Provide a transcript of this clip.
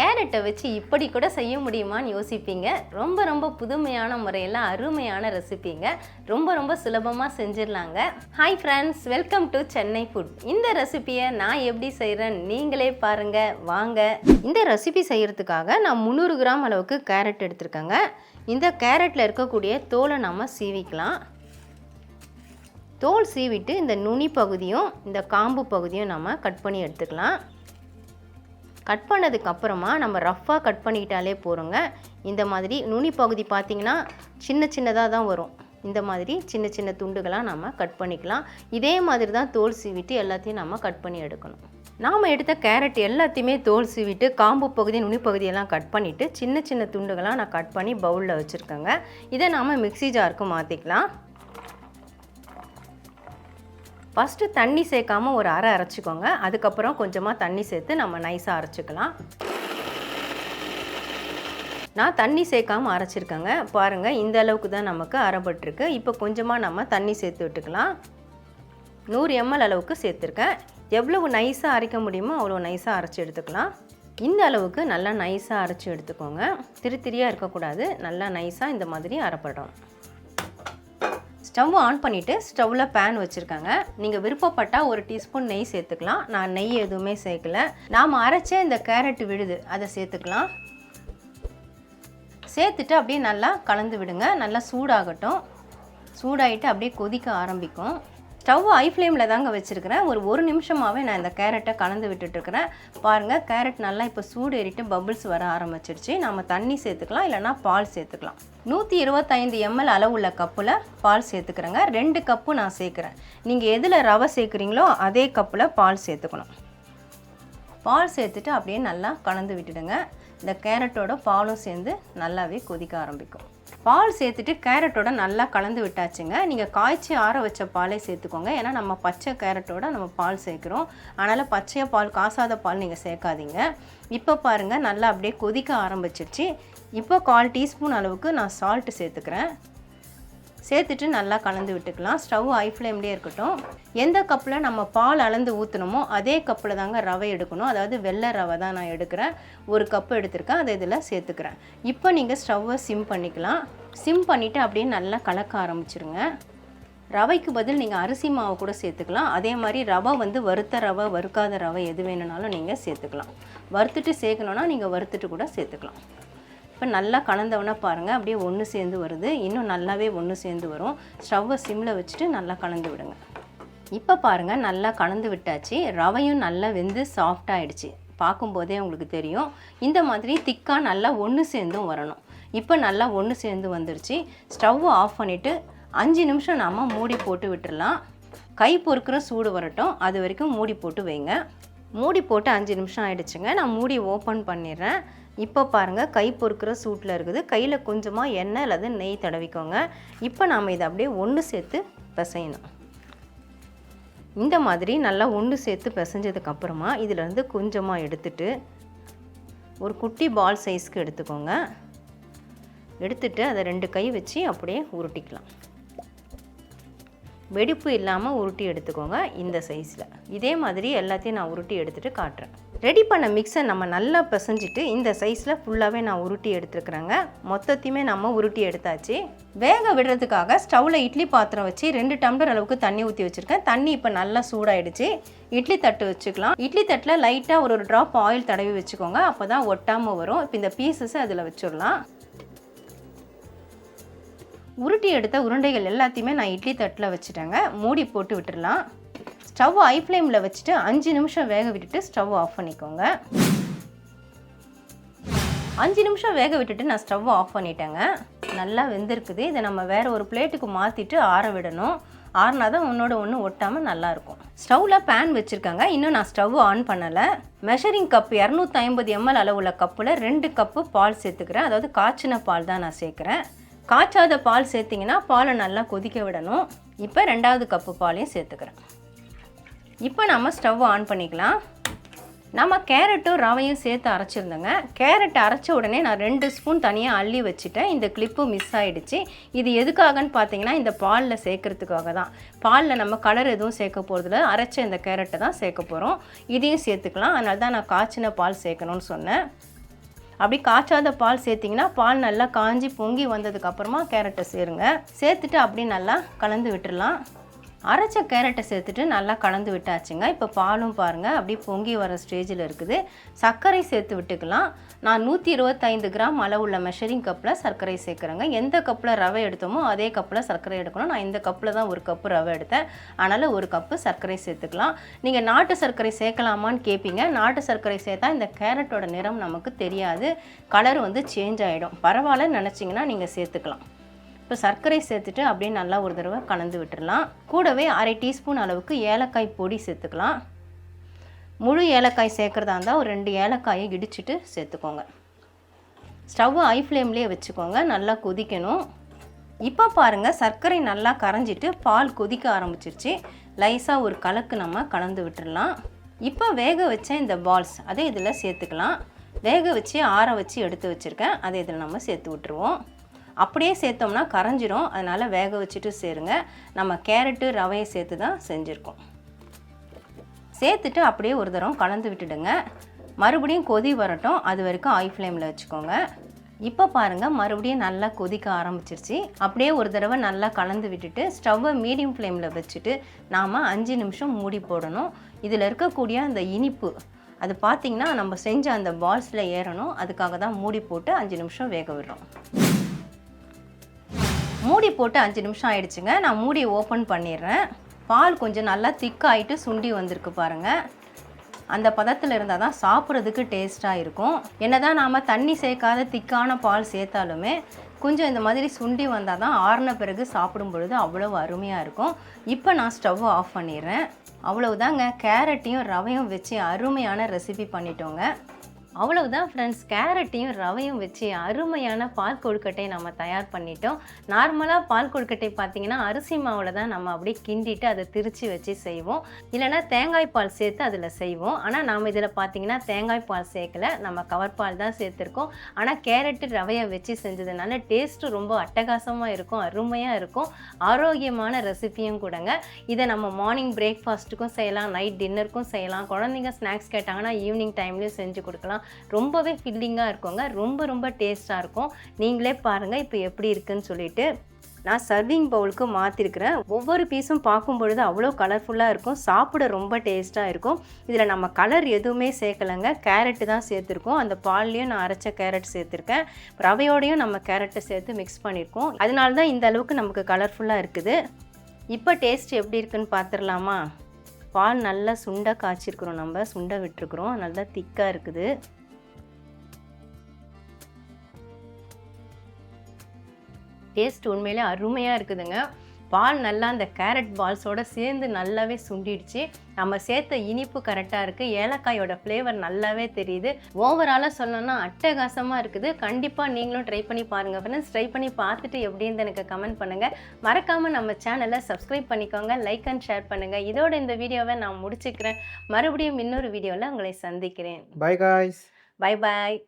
கேரட்டை வச்சு இப்படி கூட செய்ய முடியுமான்னு யோசிப்பீங்க. ரொம்ப ரொம்ப புதுமையான முறையில் அருமையான ரெசிபிங்க. ரொம்ப ரொம்ப சுலபமாக செஞ்சிடலாங்க. Hi friends welcome to Chennai food இந்த ரெசிபியை நான் எப்படி செய்கிறேன் நீங்களே பாருங்கள் வாங்க. இந்த ரெசிபி செய்கிறதுக்காக நான் முந்நூறு கிராம் அளவுக்கு கேரட் எடுத்திருக்கேங்க. இந்த கேரட்டில் இருக்கக்கூடிய தோலை நம்ம சீவிக்கலாம். தோல் சீவிட்டு இந்த நுனி பகுதியும் இந்த காம்பு பகுதியும் நம்ம கட் பண்ணி எடுத்துக்கலாம். கட் பண்ணதுக்கு அப்புறமா நம்ம ரஃப்பாக கட் பண்ணிக்கிட்டாலே போகிறோங்க இந்த மாதிரி நுனி பகுதி பார்த்திங்கன்னா சின்ன சின்னதாக தான் வரும். இந்த மாதிரி சின்ன சின்ன துண்டுகளாக நம்ம கட் பண்ணிக்கலாம். இதே மாதிரி தான் தோல் சீவிட்டு எல்லாத்தையும் நம்ம கட் பண்ணி எடுக்கணும். நாம் எடுத்த கேரட் எல்லாத்தையுமே தோல் சீவிட்டு காம்பு பகுதி நுனி பகுதியெல்லாம் கட் பண்ணிவிட்டு சின்ன சின்ன துண்டுகளாக நான் கட் பண்ணி பவுலில் வச்சுருக்கேங்க. இதை நாம் மிக்ஸி ஜாருக்கு மாற்றிக்கலாம் ஃபஸ்ட்டு தண்ணி சேர்க்காம ஒரு அரை அரைச்சிக்கோங்க. அதுக்கப்புறம் கொஞ்சமாக தண்ணி சேர்த்து நம்ம நைஸாக அரைச்சிக்கலாம். நான் தண்ணி சேர்க்காம அரைச்சிருக்கேங்க. பாருங்கள் இந்த அளவுக்கு தான் நமக்கு அரைப்பட்டிருக்கு இப்போ கொஞ்சமாக நம்ம தண்ணி சேர்த்து விட்டுக்கலாம். நூறு எம்எல் அளவுக்கு சேர்த்துருக்கேன். எவ்வளவு நைஸாக அரைக்க முடியுமோ அவ்வளோ நைஸாக அரைச்சி எடுத்துக்கலாம். இந்த அளவுக்கு நல்லா நைஸாக அரைச்சி எடுத்துக்கோங்க. திரு திரியாக இருக்கக்கூடாது. நல்லா நைஸாக இந்த மாதிரி அரைப்படும் ஸ்டவ் ஆன் பண்ணிவிட்டு ஸ்டவ்வில் பேன் வச்சுருக்காங்க. நீங்கள் விருப்பப்பட்டால் ஒரு டீஸ்பூன் நெய் சேர்த்துக்கலாம். நான் நெய் எதுவுமே சேர்க்கல. நாம் அரைச்ச இந்த கேரட் விழுது அதை சேர்த்துக்கலாம். சேர்த்துட்டு அப்படியே நல்லா கலந்து விடுங்க. நல்லா சூடாகட்டும். சூடாகிட்டு அப்படியே கொதிக்க ஆரம்பிக்கும். ஸ்டவ் ஐ ஃப்ளேமில் தாங்க வச்சுருக்கிறேன். ஒரு ஒரு நிமிஷமாகவே நான் இந்த கேரட்டை கலந்து விட்டுட்டுருக்கிறேன். பாருங்கள் கேரட் நல்லா இப்போ சூடு ஏறிட்டு பபிள்ஸ் வர ஆரம்பிச்சிருச்சு. நம்ம தண்ணி சேர்த்துக்கலாம் இல்லைனா பால் சேர்த்துக்கலாம். நூற்றி இருபத்தைந்து எம்எல் அளவுள்ள கப்பில் பால் சேர்த்துக்கிறேங்க. ரெண்டு கப்பு நான் சேர்க்குறேன். நீங்கள் எதில் ரவை சேர்க்குறீங்களோ அதே கப்பில் பால் சேர்த்துக்கணும். பால் சேர்த்துட்டு அப்படியே நல்லா கலந்து விட்டுடுங்க. இந்த கேரட்டோட பாலும் சேர்ந்து நல்லாவே கொதிக்க ஆரம்பிக்கும். பால் சேர்த்துட்டு கேரட்டோட நல்லா கலந்து விட்டாச்சுங்க. நீங்கள் காய்ச்சி ஆற வச்ச பாலே சேர்த்துக்கோங்க. ஏன்னா நம்ம பச்சை கேரட்டோட நம்ம பால் சேர்க்குறோம். அதனால் பச்சையாக பால் காசாத பால் நீங்கள் சேர்க்காதீங்க. இப்போ பாருங்கள் நல்லா அப்படியே கொதிக்க ஆரம்பிச்சிருச்சு. இப்போ கால் டீஸ்பூன் அளவுக்கு நான் சால்ட்டு சேர்த்துக்கிறேன். சேர்த்துட்டு நல்லா கலந்து விட்டுக்கலாம். ஸ்டவ் ஹை ஃப்ளேம்லேயே இருக்கட்டும். எந்த கப்பில் நம்ம பால் அளந்து ஊற்றணுமோ அதே கப்பில் தாங்க ரவை எடுக்கணும். அதாவது வெள்ளை ரவை தான் நான் எடுக்கிறேன். ஒரு கப்பு எடுத்திருக்கேன். அதை இதில் சேர்த்துக்கிறேன். இப்போ நீங்கள் ஸ்டவ்வை சிம் பண்ணிக்கலாம். சிம் பண்ணிவிட்டு அப்படியே நல்லா கலக்க ஆரம்பிச்சிருங்க. ரவைக்கு பதில் நீங்கள் அரிசி மாவு கூட சேர்த்துக்கலாம். அதே மாதிரி ரவை வந்து வறுத்த ரவை வறுக்காத ரவை எது வேணும்னாலும் நீங்கள் சேர்த்துக்கலாம். வறுத்துட்டு சேர்க்கணுன்னா நீங்கள் வறுத்துட்டு கூட சேர்த்துக்கலாம். இப்போ நல்லா கலந்தவொன்னே பாருங்கள் அப்படியே ஒன்று சேர்ந்து வருது. இன்னும் நல்லாவே ஒன்று சேர்ந்து வரும். ஸ்டவ்வை சிம்மில் வச்சுட்டு நல்லா கலந்து விடுங்க. இப்போ பாருங்கள் நல்லா கலந்து விட்டாச்சு. ரவையும் நல்லா வெந்து சாஃப்டாகிடுச்சு பார்க்கும்போதே உங்களுக்கு தெரியும். இந்த மாதிரி திக்காக நல்லா ஒன்று சேர்ந்தும் வரணும். இப்போ நல்லா ஒன்று சேர்ந்து வந்துருச்சு. ஸ்டவ் ஆஃப் பண்ணிவிட்டு அஞ்சு நிமிஷம் நாம் மூடி போட்டு விட்டுடலாம் கை பொறுக்கிற சூடு வரட்டும். அது வரைக்கும் மூடி போட்டு வைங்க. மூடி போட்டு அஞ்சு நிமிஷம் ஆகிடுச்சுங்க நான் மூடி ஓப்பன் பண்ணிடுறேன். இப்போ பாருங்கள் கை பொறுக்கிற சூட்டில் இருக்குது. கையில் கொஞ்சமாக எண்ணெய் அல்லது நெய் தடவிக்கோங்க. இப்போ நாம் இதை அப்படியே ஒன்று சேர்த்து பிசையணும். இந்த மாதிரி நல்லா ஒன்று சேர்த்து பிசைஞ்சதுக்கப்புறமா இதிலேருந்து கொஞ்சமாக எடுத்துட்டு ஒரு குட்டி பால் சைஸ்க்கு எடுத்துக்கோங்க. எடுத்துட்டு அதை ரெண்டு கை வச்சு அப்படியே உருட்டிக்கலாம். வெடிப்பு இல்லாமல் உருட்டி எடுத்துக்கோங்க இந்த சைஸில் இதே மாதிரி எல்லாத்தையும் நான் உருட்டி எடுத்துகிட்டு காட்டுறேன். ரெடி பண்ண மிக்ஸை நம்ம நல்லா பிசைஞ்சிட்டு இந்த சைஸில் ஃபுல்லாகவே நான் உருட்டி எடுத்துருக்குறேங்க. மொத்தத்தையுமே நம்ம உருட்டி எடுத்தாச்சு. வேக விடுறதுக்காக ஸ்டவ்வில் இட்லி பாத்திரம் வச்சு ரெண்டு டம்ளர் அளவுக்கு தண்ணி ஊற்றி வச்சுருக்கேன். தண்ணி இப்போ நல்லா சூடாயிடுச்சு. இட்லி தட்டு வச்சுக்கலாம். இட்லி தட்டில் லைட்டாக ஒரு ஒரு ட்ராப் ஆயில் தடவி வச்சுக்கோங்க. அப்போ தான் ஒட்டாமல் வரும். இப்போ இந்த பீசஸை அதில் வச்சிடலாம். உருட்டி எடுத்த உருண்டைகள் எல்லாத்தையுமே நான் இட்லி தட்டில் வச்சுட்டேங்க. மூடி போட்டு விட்டுடலாம். ஸ்டவ் ஐ ஃப்ளேமில் வச்சுட்டு அஞ்சு நிமிஷம் வேக விட்டுட்டு ஸ்டவ் ஆஃப் பண்ணிக்கோங்க. அஞ்சு நிமிஷம் வேக விட்டுட்டு நான் ஸ்டவ் ஆஃப் பண்ணிட்டேங்க. நல்லா வெந்திருக்குது. இதை நம்ம வேறு ஒரு பிளேட்டுக்கு மாற்றிட்டு ஆற விடணும். ஆறுனா தான் ஒன்றோட ஒன்று ஒட்டாமல் நல்லாயிருக்கும் ஸ்டவ்வில் பேன் வச்சுருக்காங்க. இன்னும் நான் ஸ்டவ் ஆன் பண்ணலை. மெஷரிங் கப் இரநூத்தி ஐம்பது எம்எல் அளவுள்ள கப்பில் ரெண்டு கப்பு பால் சேர்த்துக்கிறேன். அதாவது காய்ச்சின பால் தான் நான் சேர்க்குறேன். காய்ச்சாத பால் சேர்த்திங்கன்னா பாலை நல்லா கொதிக்க விடணும். இப்போ ரெண்டாவது கப்பு பாலையும் சேர்த்துக்கிறேன். இப்போ நம்ம ஸ்டவ் ஆன் பண்ணிக்கலாம். நம்ம கேரட்டும் ரவையும் சேர்த்து அரைச்சிருந்தோங்க. கேரட் அரைச்ச உடனே நான் ரெண்டு ஸ்பூன் தனியாக அள்ளி வச்சுட்டேன். இந்த கிளிப்பு மிஸ் ஆகிடுச்சு இது எதுக்காகன்னு பார்த்தீங்கன்னா இந்த பாலில் சேர்க்கறதுக்காக தான். பாலில் நம்ம கலர் எதுவும் சேர்க்க போகிறதுல அரைச்ச இந்த கேரட்டை தான் சேர்க்க போகிறோம் இதையும் சேர்த்துக்கலாம். அதனால தான் நான் காய்ச்சின பால் சேர்க்கணும்னு சொன்னேன். அப்படி காய்ச்சாத பால் சேர்த்திங்கன்னா பால் நல்லா காஞ்சி பொங்கி வந்ததுக்கப்புறமா கேரட்டை சேருங்க. சேர்த்துட்டு அப்படி நல்லா கலந்து விட்டுடலாம் அரைச்ச கேரட்டை சேர்த்துட்டு நல்லா கலந்து விட்டாச்சுங்க. இப்போ பாலும் பாருங்கள் அப்படியே பொங்கி வர ஸ்டேஜில் இருக்குது. சர்க்கரை சேர்த்து விட்டுக்கலாம். நான் நூற்றி இருபத்தைந்து கிராம் அளவுள்ள மெஷரிங் கப்பில் சர்க்கரை சேர்க்குறேங்க. எந்த கப்பில் ரவை எடுத்தோமோ அதே கப்பில் சர்க்கரை எடுக்கணும். நான் இந்த கப்பில் தான் ஒரு கப்பு ரவை எடுத்தேன். அதனால் ஒரு கப்பு சர்க்கரை சேர்த்துக்கலாம். நீங்கள் நாட்டு சர்க்கரை சேர்க்கலாமான்னு கேட்பீங்க நாட்டு சர்க்கரை சேர்த்தா இந்த கேரட்டோட நிறம் நமக்கு தெரியாது. கலர் வந்து சேஞ்ச் ஆகிடும் பரவாயில்ல நினச்சிங்கன்னா நீங்கள் சேர்த்துக்கலாம். இப்போ சர்க்கரை சேர்த்துட்டு அப்படியே நல்லா ஒரு தடவை கலந்து விட்டுடலாம். கூடவே அரை டீஸ்பூன் அளவுக்கு ஏலக்காய் பொடி சேர்த்துக்கலாம். முழு ஏலக்காய் சேர்க்குறதா இருந்தால் ஒரு ரெண்டு ஏலக்காயை இடிச்சிட்டு சேர்த்துக்கோங்க. ஸ்டவ்வை ஐ ஃப்ளேம்லேயே வச்சுக்கோங்க நல்லா கொதிக்கணும். இப்போ பாருங்கள் சர்க்கரை நல்லா கரைஞ்சிட்டு பால் கொதிக்க ஆரம்பிச்சிருச்சு. லைஸாக ஒரு கலக்கு நம்ம கலந்து விட்டுடலாம். இப்போ வேக வச்ச இந்த பால்ஸ் அதை இதில் சேர்த்துக்கலாம். வேக வச்சு ஆற வச்சு எடுத்து வச்சுருக்கேன் அதை இதில் நம்ம சேர்த்து விட்டுருவோம். அப்படியே சேர்த்தோம்னா கரைஞ்சிரும். அதனால் வேக வச்சுட்டு சேருங்க. நம்ம கேரட்டு ரவையை சேர்த்து தான் செஞ்சுருக்கோம். சேர்த்துட்டு அப்படியே ஒரு தரம் கலந்து விட்டுடுங்க. மறுபடியும் கொதி வரட்டும். அது வரைக்கும் ஐ ஃப்ளேமில் வச்சுக்கோங்க. இப்போ பாருங்கள் மறுபடியும் நல்லா கொதிக்க ஆரம்பிச்சிருச்சு. அப்படியே ஒரு தடவை நல்லா கலந்து விட்டுட்டு ஸ்டவ்வை மீடியம் ஃப்ளேமில் வச்சுட்டு நாம் அஞ்சு நிமிஷம் மூடி போடணும். இதில் இருக்கக்கூடிய அந்த இனிப்பு அது பார்த்திங்கன்னா நம்ம செஞ்ச அந்த பால்ஸில் ஏறணும். அதுக்காக தான் மூடி போட்டு அஞ்சு நிமிஷம் வேக விடுறோம். மூடி போட்டு அஞ்சு நிமிஷம் ஆயிடுச்சுங்க. நான் மூடி ஓப்பன் பண்ணிடுறேன். பால் கொஞ்சம் நல்லா திக்காயிட்டு சுண்டி வந்திருக்கு பாருங்கள் அந்த பதத்தில் இருந்தால் தான் சாப்பிட்றதுக்கு டேஸ்ட்டாக இருக்கும். என்ன தான் நாம் தண்ணி சேர்க்காத திக்கான பால் சேர்த்தாலுமே கொஞ்சம் இந்த மாதிரி சுண்டி வந்தால் தான் ஆறின பிறகு சாப்பிடும் பொழுது அவ்வளோ அருமையாக இருக்கும். இப்போ நான் ஸ்டவ் ஆஃப் பண்ணிடுறேன். அவ்வளவுதாங்க. கேரட்டையும் ரவையும் வச்சு அருமையான ரெசிபி பண்ணிட்டோங்க. அவ்வளவுதான் ஃப்ரெண்ட்ஸ் கேரட்டையும் ரவையும் வச்சு அருமையான பால் கொழுக்கட்டை நம்ம தயார் பண்ணிட்டோம். நார்மலாக பால் கொழுக்கட்டை பார்த்தீங்கன்னா அரிசி மாவில் தான் நம்ம அப்படியே கிண்டிட்டு அதை திரிச்சு வச்சு செய்வோம். இல்லைனா தேங்காய் பால் சேர்த்து அதில் செய்வோம். ஆனால் நாம் இதில் பார்த்தீங்கன்னா தேங்காய் பால் சேர்க்கல. நம்ம கவர் பால் தான் சேர்த்துருக்கோம். ஆனால் கேரட்டு ரவையை வச்சு செஞ்சதுனால டேஸ்ட்டு ரொம்ப அட்டகாசமாக இருக்கும் அருமையாக இருக்கும். ஆரோக்கியமான ரெசிபியும் கூடங்க. இதை நம்ம மார்னிங் பிரேக்ஃபாஸ்ட்டுக்கும் செய்யலாம் நைட் டின்னருக்கும் செய்யலாம். குழந்தைங்க ஸ்நாக்ஸ் கேட்டாங்கன்னா ஈவினிங் டைம்லேயும் செஞ்சு கொடுக்கலாம். ரொம்பவே ஃபில்லிங்காக இருக்குங்க. ரொம்ப ரொம்ப டேஸ்ட்டாக இருக்கும். நீங்களே பாருங்கள் இப்போ எப்படி இருக்குன்னு சொல்லிட்டு. நான் சர்விங் பவுலுக்கு மாற்றிருக்கிறேன் ஒவ்வொரு பீஸும் பார்க்கும் பொழுது அவ்வளோ கலர்ஃபுல்லாக இருக்கும். சாப்பிட ரொம்ப டேஸ்ட்டாக இருக்கும். இதில் நம்ம கலர் எதுவுமே சேர்க்கலைங்க. கேரட்டு தான் சேர்த்துருக்கோம். அந்த பால்லையும் நான் அரைச்ச கேரட் சேர்த்துருக்கேன். ரவையோடையும் நம்ம கேரட்டை சேர்த்து மிக்ஸ் பண்ணியிருக்கோம் அதனால தான் இந்த அளவுக்கு நமக்கு கலர்ஃபுல்லாக இருக்குது. இப்போ டேஸ்ட் எப்படி இருக்குன்னு பார்த்துடலாமா பால் நல்லா சுண்டை காய்ச்சிருக்கிறோம் நம்ம சுண்டை விட்டுருக்குறோம். நல்லா திக்காக இருக்குது. டேஸ்ட் உண்மையிலே அருமையாக இருக்குதுங்க. பால் நல்லா அந்த கேரட் பால்ஸோட சேர்ந்து நல்லாவே சுண்டிடுச்சு. நம்ம சேர்த்த இனிப்பு கரெக்டாக இருக்குது ஏலக்காயோட ஃப்ளேவர் நல்லாவே தெரியுது. ஓவராலாக சொல்லணும்னா அட்டகாசமாக இருக்குது. கண்டிப்பாக நீங்களும் ட்ரை பண்ணி பாருங்கள் ஃப்ரெண்ட்ஸ் ட்ரை பண்ணி பார்த்துட்டு எப்படின்னு எனக்கு கமெண்ட் பண்ணுங்கள் மறக்காமல் நம்ம சேனலை சப்ஸ்கிரைப் பண்ணிக்கோங்க. லைக் அண்ட் ஷேர் பண்ணுங்கள் இதோட இந்த வீடியோவை நான் முடிச்சுக்கிறேன். மறுபடியும் இன்னொரு வீடியோவில் உங்களை சந்திக்கிறேன். Bye guys. Bye bye